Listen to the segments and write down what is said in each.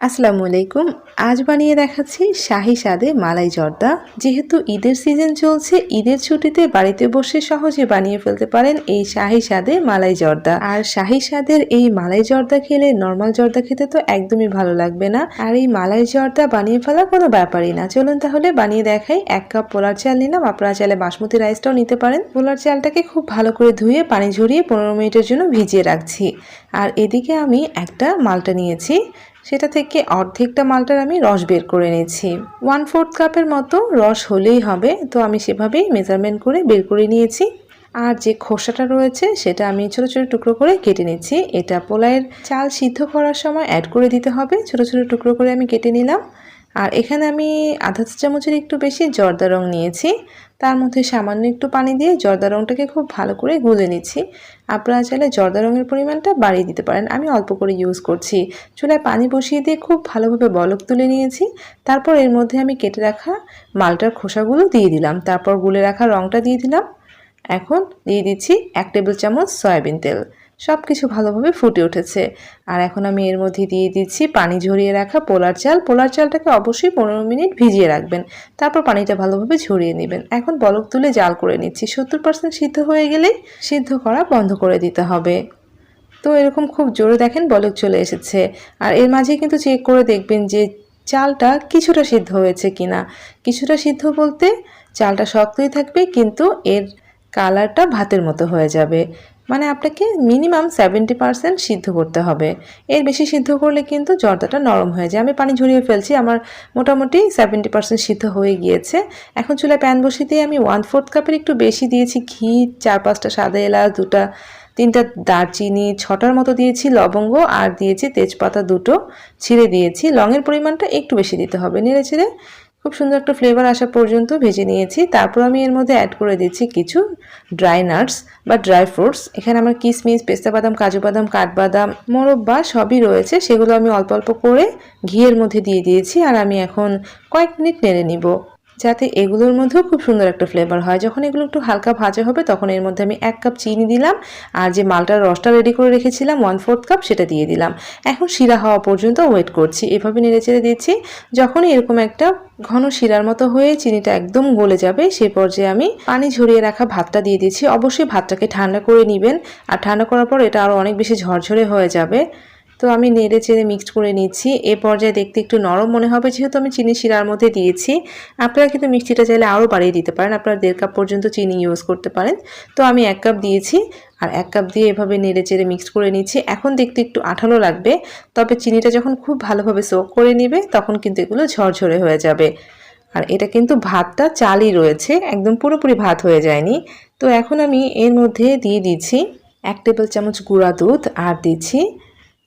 আসসালামু আলাইকুম। আজ বানিয়ে দেখাচ্ছি শাহি স্বাদে মালাই জর্দা। যেহেতু ঈদের সিজন চলছে, ঈদের ছুটিতে বাড়িতে বসে সহজে বানিয়ে ফেলতে পারেন এই শাহি স্বাদে মালাই জর্দা। আর শাহি স্বাদের এই মালাই জর্দা খেলে নর্মাল জর্দা খেতে তো একদমই ভালো লাগবে না। আর এই মালাই জর্দা বানিয়ে ফেলা কোনো ব্যাপারই না। চলুন তাহলে বানিয়ে দেখাই এক কাপ পোলার চাল নিলাম। আপনারা চাইলে বাসমতি রাইসটাও নিতে পারেন। পোলার চালটাকে খুব ভালো করে ধুয়ে পানি ঝরিয়ে পনেরো মিনিটের জন্য ভিজিয়ে রাখছি। আর এদিকে আমি একটা মালটা নিয়েছি। সেটা থেকে অর্ধেকটা মালটার আমি রস বের করে নিয়েছি। ওয়ান ফোর্থ কাপের মতো রস হলেই হবে। তো আমি সেভাবেই মেজারমেন্ট করে বের করে নিয়েছি। আর যে খোসাটা রয়েছে, সেটা আমি ছোট ছোট টুকরো করে কেটে নিচ্ছি। এটা পোলাইয়ের চাল সিদ্ধ করার সময় অ্যাড করে দিতে হবে। ছোট ছোট টুকরো করে আমি কেটে নিলাম। আর এখানে আমি আধা চা চামচের একটু বেশি জর্দা রং নিয়েছি। তার মধ্যে সামান্য একটু পানি দিয়ে জর্দা রংটাকে খুব ভালো করে গুলে নিচ্ছি। আপনারা চাইলে জর্দা রঙের পরিমাণটা বাড়িয়ে দিতে পারেন। আমি অল্প করে ইউজ করছি। চুলায় পানি বসিয়ে দিয়ে খুব ভালোভাবে বলক তুলে নিয়েছি। তারপর এর মধ্যে আমি কেটে রাখা মালটার খোসাগুলো দিয়ে দিলাম। তারপর গুলে রাখা রংটা দিয়ে দিলাম। এখন দিয়ে দিচ্ছি এক টেবিল চামচ সয়াবিন তেল। সব কিছু ভালোভাবে ফুটে উঠেছে। আর এখন আমি এর মধ্যে দিয়ে দিচ্ছি পানি ঝরিয়ে রাখা পোলার চাল। পোলার চালটাকে অবশ্যই পনেরো মিনিট ভিজিয়ে রাখবেন। তারপর পানিটা ভালোভাবে ঝরিয়ে নেবেন। এখন বলক তুলে জাল করে নিচ্ছি। সত্তর পার্সেন্ট সিদ্ধ হয়ে গেলেই সিদ্ধ করা বন্ধ করে দিতে হবে। তো এরকম খুব জোরে দেখেন বলক চলে এসেছে। আর এর মাঝে কিন্তু চেক করে দেখবেন যে চালটা কিছুটা সিদ্ধ হয়েছে কিনা। কিছুটা সিদ্ধ বলতে চালটা শক্তই থাকবে, কিন্তু এর কালারটা ভাতের মতো হয়ে যাবে। মানে আপনাকে মিনিমাম সেভেন্টি পার্সেন্ট সিদ্ধ করতে হবে। এর বেশি সিদ্ধ করলে কিন্তু জর্দাটা নরম হয়ে যায়। আমি পানি ঝরিয়ে ফেলছি, আমার মোটামুটি সেভেন্টি পার্সেন্ট সিদ্ধ হয়ে গিয়েছে। এখন চুলায় প্যান বসিয়ে দিয়ে আমি ওয়ান ফোর্থ কাপের একটু বেশি দিয়েছি, ঘি চার পাঁচটা সাদা এলাচ, দুটা, তিনটা দারচিনি, ছটার মতো দিয়েছি লবঙ্গ, আর দিয়েছি তেজপাতা দুটো, ছিঁড়ে দিয়েছি। লঙের পরিমাণটা একটু বেশি দিতে হবে। নেড়ে ছেড়ে খুব সুন্দর একটা ফ্লেভার আসা পর্যন্ত ভেজে নিয়েছি। তারপর আমি এর মধ্যে অ্যাড করে দিচ্ছি কিছু ড্রাই নাটস বা ড্রাই ফ্রুটস এখানে আমার কিশমিশ পেস্তা বাদাম, কাজু বাদাম, কাঠবাদাম, মোরব্বা সবই রয়েছে। সেগুলো আমি অল্প অল্প করে ঘিয়ের মধ্যে দিয়ে দিয়েছি আর আমি এখন কয়েক মিনিট নেড়ে নিব। যাতে এগুলোর মধ্যেও খুব সুন্দর একটা ফ্লেভার হয়। যখন এগুলো একটু হালকা ভাজা হবে, তখন এর মধ্যে আমি এক কাপ চিনি দিলাম আর যে মালটার রসটা রেডি করে রেখেছিলাম ওয়ান ফোর্থ কাপ সেটা দিয়ে দিলাম। এখন শিরা হওয়া পর্যন্ত ওয়েট করছি। এভাবে নেড়ে চেড়ে দিচ্ছি। যখনই এরকম একটা ঘন শিরার মতো হয়ে চিনিটা একদম গলে যাবে সেই পর্যায়ে আমি পানি ঝরিয়ে রাখা ভাতটা দিয়ে দিচ্ছি। অবশ্যই ভাতটাকে ঠান্ডা করে নেবেন। আর ঠান্ডা করার পর এটা আরও অনেক বেশি ঝরঝরে হয়ে যাবে। তো আমি নেড়ে চেড়ে মিক্সড করে নিচ্ছি। এ পর্যায়ে দেখতে একটু নরম মনে হবে, যেহেতু আমি চিনি শিরার মধ্যে দিয়েছি। আপনারা কিন্তু মিষ্টিটা চাইলে আরও বাড়িয়ে দিতে পারেন। আপনারা দেড় কাপ পর্যন্ত চিনি ইউজ করতে পারেন। তো আমি এক কাপ দিয়েছি আর এক কাপ দিয়ে এভাবে নেড়ে চেড়ে মিক্সড করে নিচ্ছি। এখন দেখতে একটু আঠালো লাগবে, তবে চিনিটা যখন খুব ভালোভাবে সোক করে নেবে, তখন কিন্তু এগুলো ঝরঝরে হয়ে যাবে। আর এটা কিন্তু ভাতটা চালই রয়েছে, একদম পুরোপুরি ভাত হয়ে যায়নি। তো এখন আমি এর মধ্যে দিয়ে দিচ্ছি এক টেবিল চামচ গুঁড়া দুধ আর দিচ্ছি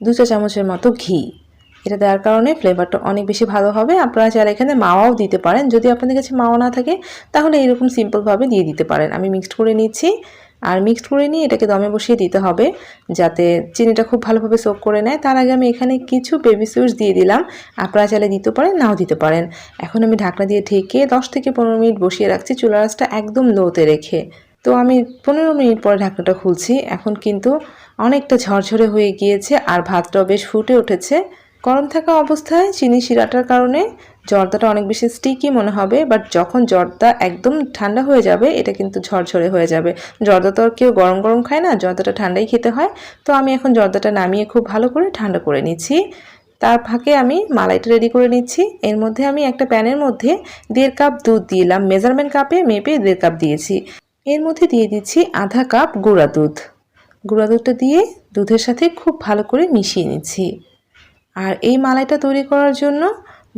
দু চা চামচের মতো ঘি। এটা দেওয়ার কারণে ফ্লেভারটা অনেক বেশি ভালো হবে। আপনারা চাইলে এখানে মাওয়াও দিতে পারেন। যদি আপনাদের কাছে মাওয়া না থাকে, তাহলে এরকম সিম্পলভাবে দিয়ে দিতে পারেন। আমি মিক্সড করে নিচ্ছি। আর মিক্সড করে নিয়ে এটাকে দমে বসিয়ে দিতে হবে, যাতে চিনিটা খুব ভালোভাবে সোক করে নেয়। তার আগে আমি এখানে কিছু বেবি সুইটস দিয়ে দিলাম। আপনারা চাইলে দিতে পারেন, নাও দিতে পারেন। এখন আমি ঢাকনা দিয়ে ঢেকে দশ থেকে পনেরো মিনিট বসিয়ে রাখছি চুলা রাসটা একদম লোতে রেখে। তো আমি পনেরো মিনিট পরে ঢাকনাটা খুলছি। এখন কিন্তু অনেকটা ঝরঝরে হয়ে গিয়েছে আর ভাতটাও বেশ ফুটে উঠেছে। গরম থাকা অবস্থায় চিনি শিরাটার কারণে জর্দাটা অনেক বেশি স্টিকি মনে হবে বাট যখন জর্দা একদম ঠান্ডা হয়ে যাবে, এটা কিন্তু ঝরঝরে হয়ে যাবে। জর্দা তো আর কেউ গরম গরম খায় না, জর্দাটা ঠান্ডাই খেতে হয়। তো আমি এখন জর্দাটা নামিয়ে খুব ভালো করে ঠান্ডা করে নিচ্ছি। তার ফাঁকে আমি মালাইটা রেডি করে নিচ্ছি। এর মধ্যে আমি একটা প্যানের মধ্যে দেড় কাপ দুধ দিলাম মেজারমেন্ট কাপে মেপে দেড় কাপ দিয়েছি। এর মধ্যে দিয়ে দিচ্ছি আধা কাপ গুঁড়া দুধ। গুঁড়া দুধটা দিয়ে দুধের সাথে খুব ভালো করে মিশিয়ে নিচ্ছি। আর এই মালাইটা তৈরি করার জন্য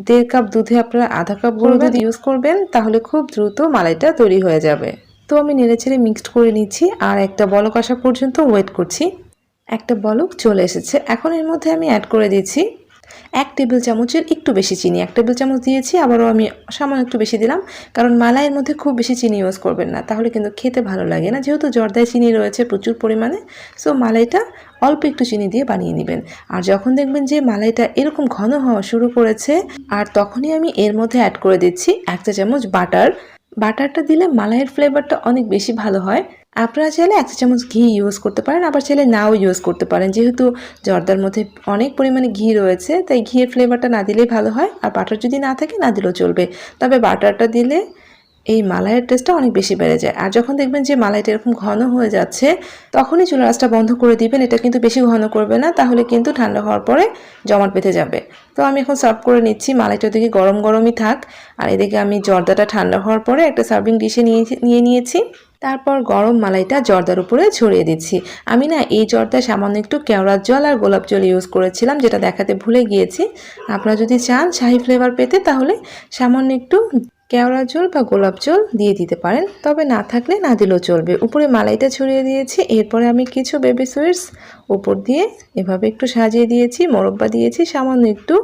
দেড় কাপ দুধে আপনারা আধা কাপ গুঁড়ো দুধ ইউজ করবেন তাহলে খুব দ্রুত মালাইটা তৈরি হয়ে যাবে। তো আমি নেড়ে ছেড়ে মিক্সড করে নিচ্ছি আর একটা বলক আসা পর্যন্ত ওয়েট করছি। একটা বলক চলে এসেছে। এখন এর মধ্যে আমি অ্যাড করে দিচ্ছি এক টেবিল চামচের একটু বেশি চিনি। এক টেবিল চামচ দিয়েছি, আবারও আমি সামান্য একটু বেশি দিলাম, কারণ মালাইয়ের মধ্যে খুব বেশি চিনি ইউজ করবেন না, তাহলে কিন্তু খেতে ভালো লাগে না। যেহেতু জর্দায় চিনি রয়েছে প্রচুর পরিমাণে, সো মালাইটা অল্প একটু চিনি দিয়ে বানিয়ে নেবেন। আর যখন দেখবেন যে মালাইটা এরকম ঘন হওয়া শুরু করেছে, আর তখনই আমি এর মধ্যে অ্যাড করে দিচ্ছি এক চা চামচ বাটার বাটারটা দিলে মালাইয়ের ফ্লেভারটা অনেক বেশি ভালো হয়। আপনারা চাইলে এক চামচ ঘি ইউজ করতে পারেন, আবার চাইলে নাও ইউজ করতে পারেন। যেহেতু জর্দার মধ্যে অনেক পরিমাণে ঘি রয়েছে, তাই ঘিয়ের ফ্লেভারটা না দিলেই ভালো হয়, আর বাটার যদি না থাকে, না দিলেও চলবে। তবে বাটারটা দিলে এই মালাইয়ের টেস্টটা অনেক বেশি বেড়ে যায়। আর যখন দেখবেন যে মালাইটা এরকম ঘন হয়ে যাচ্ছে, তখনই চুলা রাসটা বন্ধ করে দিবেন। এটা কিন্তু বেশি ঘন করবে না, তাহলে কিন্তু ঠান্ডা হওয়ার পরে জমাট বেঁধে যাবে। তো আমি এখন সার্ভ করে নিচ্ছি, মালাইটা ওদিকে গরম গরমই থাক। আর এদিকে আমি জর্দাটা ঠান্ডা হওয়ার পরে একটা সার্ভিং ডিশে নিয়ে নিয়ে নিয়েছি। তারপর গরম মালাইটা জর্দার উপরে ছড়িয়ে দিচ্ছি। আমি না এই জর্দায় সামান্য একটু কেওড়ার জল আর গোলাপ জল ইউজ করেছিলাম, যেটা দেখাতে ভুলে গিয়েছি। আপনারা যদি চান শাহি ফ্লেভার পেতে, তাহলে সামান্য একটু কেওড়া জল বা গোলাপ জল দিয়ে দিতে পারেন। তবে না থাকলে না দিলেও চলবে। উপরে মালাইটা ছড়িয়ে দিয়েছি। এরপরে আমি কিছু বেবি সুইটস উপর দিয়ে এভাবে একটু সাজিয়ে দিয়েছি, মোরব্বা দিয়েছি, সামান্য একটু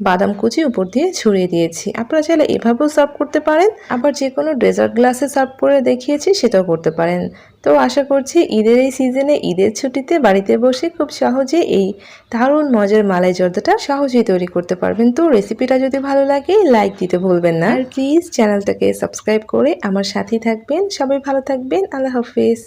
বাদাম কুচি উপর দিয়ে ছড়িয়ে দিয়েছি। আপনারা চাইলে এভাবেও সার্ভ করতে পারেন, আবার যে কোনো ডেজার্ট গ্লাসে সার্ভ করে দেখিয়েছি, সেটাও করতে পারেন। তো আশা করছি ঈদের এই সিজনে ঈদের ছুটিতে বাড়িতে বসে খুব সহজে এই দারুণ মজার মালাই জর্দাটা সহজেই তৈরি করতে পারবেন। তো রেসিপিটা যদি ভালো লাগে লাইক দিতে ভুলবেন না। আর প্লিজ চ্যানেলটাকে সাবস্ক্রাইব করে আমার সাথেই থাকবেন। সবাই ভালো থাকবেন। আল্লাহ হাফেজ।